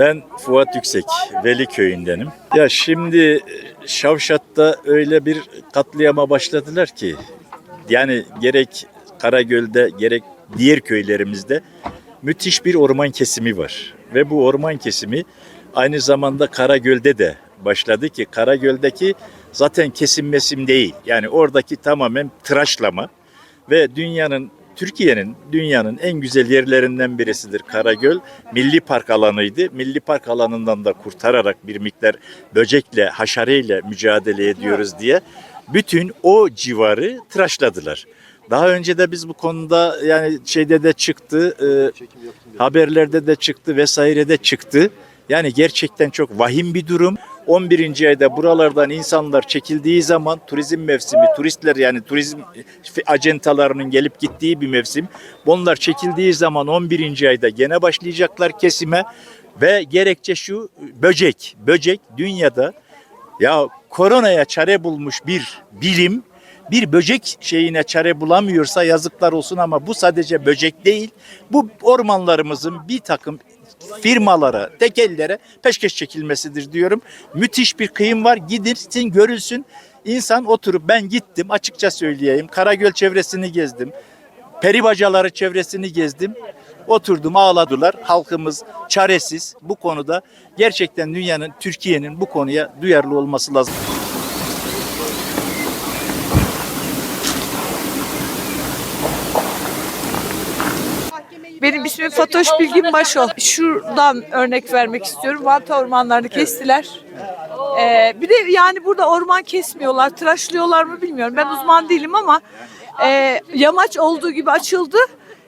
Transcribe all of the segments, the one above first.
Ben Fuat Yüksek, Veli köyündenim. Ya şimdi Şavşat'ta öyle bir katliama başladılar ki yani gerek Karagöl'de gerek diğer köylerimizde müthiş bir orman kesimi var. Ve bu orman kesimi aynı zamanda Karagöl'de de başladı ki Karagöl'deki zaten kesim mesim değil. Yani oradaki tamamen tıraşlama ve dünyanın Türkiye'nin dünyanın en güzel yerlerinden birisidir Karagöl. Milli park alanıydı. Milli park alanından da kurtararak bir miktar böcekle, haşereyle mücadele ediyoruz diye bütün o civarı tıraşladılar. Daha önce de biz bu konuda yani şeyde de çıktı, e, haberlerde de çıktı vesaire de çıktı. Yani gerçekten çok vahim bir durum. 11. ayda buralardan insanlar çekildiği zaman turizm mevsimi, turistler yani turizm acentalarının gelip gittiği bir mevsim. Bunlar çekildiği zaman 11. ayda gene başlayacaklar kesime ve gerekçe şu böcek. Böcek dünyada ya koronaya çare bulmuş bir bilim bir böcek şeyine çare bulamıyorsa yazıklar olsun ama bu sadece böcek değil. Bu ormanlarımızın bir takım firmalara, tekellere peşkeş çekilmesidir diyorum. Müthiş bir kıyım var. Gidilsin, görülsün. İnsan oturup ben gittim açıkça söyleyeyim. Karagöl çevresini gezdim. Peribacaları çevresini gezdim. Oturdum ağladılar. Halkımız çaresiz bu konuda. Gerçekten dünyanın, Türkiye'nin bu konuya duyarlı olması lazım. Benim ismim Fatoş Bilgin Başo. Şuradan örnek vermek istiyorum. Vanta ormanlarını kestiler. Ee, bir de yani burada orman kesmiyorlar, tıraşlıyorlar mı bilmiyorum. Ben uzman değilim ama e, yamaç olduğu gibi açıldı.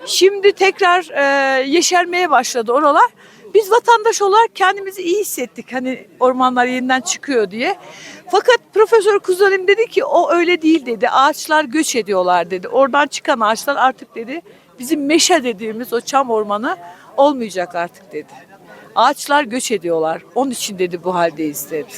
Şimdi tekrar e, yeşermeye başladı oralar. Biz vatandaş olarak kendimizi iyi hissettik. Hani ormanlar yeniden çıkıyor diye. Fakat Profesör Kuzalim dedi ki o öyle değil dedi. Ağaçlar göç ediyorlar dedi. Oradan çıkan ağaçlar artık dedi bizim meşe dediğimiz o çam ormanı olmayacak artık dedi. Ağaçlar göç ediyorlar. Onun için dedi bu haldeyiz dedi.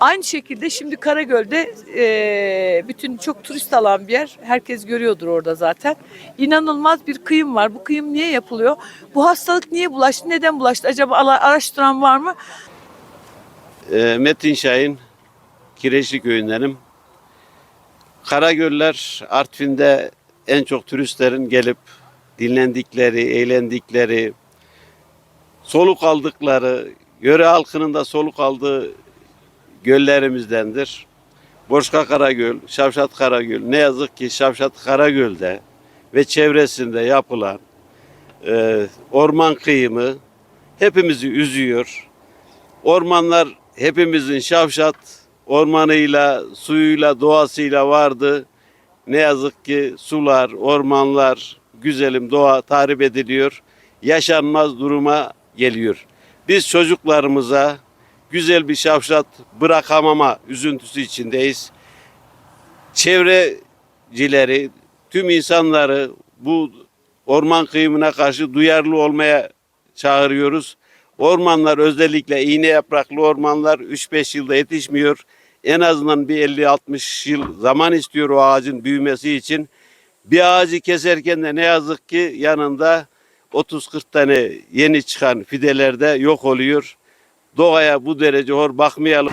Aynı şekilde şimdi Karagöl'de e, bütün çok turist alan bir yer. Herkes görüyordur orada zaten. İnanılmaz bir kıyım var. Bu kıyım niye yapılıyor? Bu hastalık niye bulaştı? Neden bulaştı? Acaba araştıran var mı? Ee, Metin Şahin, Kireçli köyündenim. Karagöller Artvin'de en çok turistlerin gelip dinlendikleri, eğlendikleri, soluk aldıkları, yöre halkının da soluk aldığı göllerimizdendir. Boşka Karagöl, Şavşat Karagöl. Ne yazık ki Şavşat Karagöl'de ve çevresinde yapılan e, orman kıyımı hepimizi üzüyor. Ormanlar hepimizin Şavşat ormanıyla, suyuyla, doğasıyla vardı. Ne yazık ki sular, ormanlar, güzelim doğa tahrip ediliyor. Yaşanmaz duruma geliyor. Biz çocuklarımıza güzel bir Şavşat bırakamama üzüntüsü içindeyiz. Çevrecileri, tüm insanları bu orman kıyımına karşı duyarlı olmaya çağırıyoruz. Ormanlar özellikle iğne yapraklı ormanlar 3-5 yılda yetişmiyor. En azından bir 50-60 yıl zaman istiyor o ağacın büyümesi için. Bir ağacı keserken de ne yazık ki yanında 30-40 tane yeni çıkan fideler de yok oluyor. Doğaya bu derece hor bakmayalım.